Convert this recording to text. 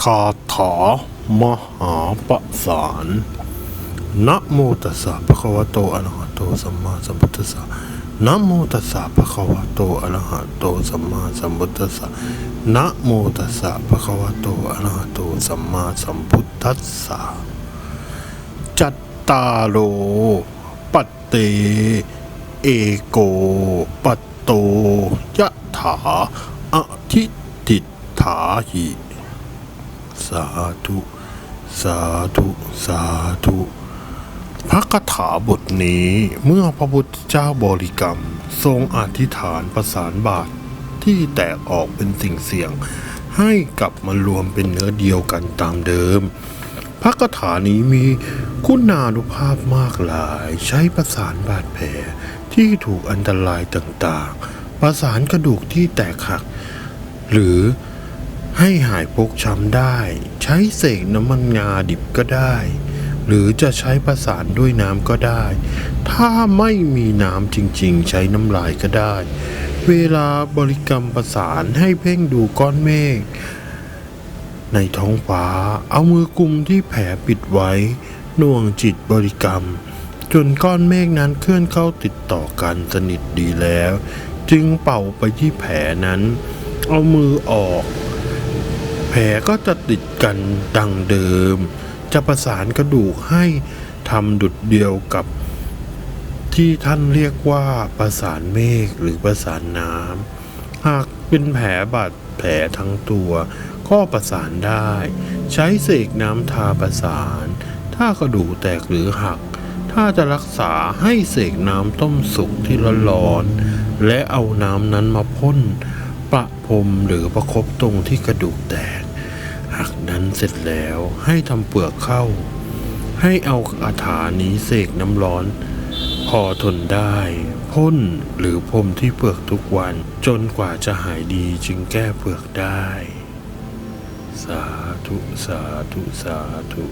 คาถามหาประสานนะโมตัสสะภะคะวะโตอะระหะโตสัมมาสัมพุทธัสสะนะโมตัสสะภะคะวะโตอะระหะโตสัมมาสัมพุทธัสสะนะโมตัสสะภะคะวะโตอะระหะโตสัมมาสัมพุทธัสสะจัตตาโลปัตเต เอโกปัตโตยะถาอทิติถาหิ สาธุ สาธุ สาธุ พระคาถาบทนี้เมื่อพระพุทธเจ้าบริกรรม ทรงอธิษฐานประสานบาทที่แตกออกเป็นสิ่งเสียง ให้กลับมารวมเป็นเนื้อเดียวกันตามเดิมพระคาถานี้มีคุณานุภาพมากหลาย ใช้ประสานบาดแผลที่ถูกอันตรายต่างๆ ประสานกระดูกที่แตกหัก หรือ ให้หายพกช้ำได้ ใช้เสกน้ำมันงาดิบก็ได้ หรือจะใช้ประสานด้วยน้ำก็ได้ ถ้าไม่มีน้ำจริงๆ ใช้น้ำลายก็ได้ เวลาบริกรรมประสานให้เพ่งดูก้อนเมฆในท้องฟ้าเอามือกุมที่แผลปิดไว้น่วงจิตบริกรรม จนก้อนเมฆนั้นเคลื่อนเข้าติดต่อกันสนิทดีแล้ว จึงเป่าไปที่แผลนั้น เอามือออก แผลก็จะติดกันดังเดิม จะประสานกระดูกให้ทำดุดเดียวกับ ที่ท่านเรียกว่าประสานเมฆหรือประสานน้ำหากเป็นแผลบาดแผลทั้งตัวก็ประสานได้ ใช้เสกน้ำทาประสาน ถ้ากระดูกแตกหรือหัก ถ้าจะรักษาให้เสกน้ำต้มสุกที่ร้อนๆและเอาน้ำนั้นมาพ่น ประพรมหรือประคบตรงที่กระดูกแตก หากนั้นเสร็จแล้วให้ทำเปลือกเข้า ให้เอาคาถานี้เสกน้ำร้อน พอทนได้ พ่นหรือพรมที่เปลือกทุกวันจนกว่าจะหายดีจึงแก้เปลือกได้ สาธุ สาธุ สาธุ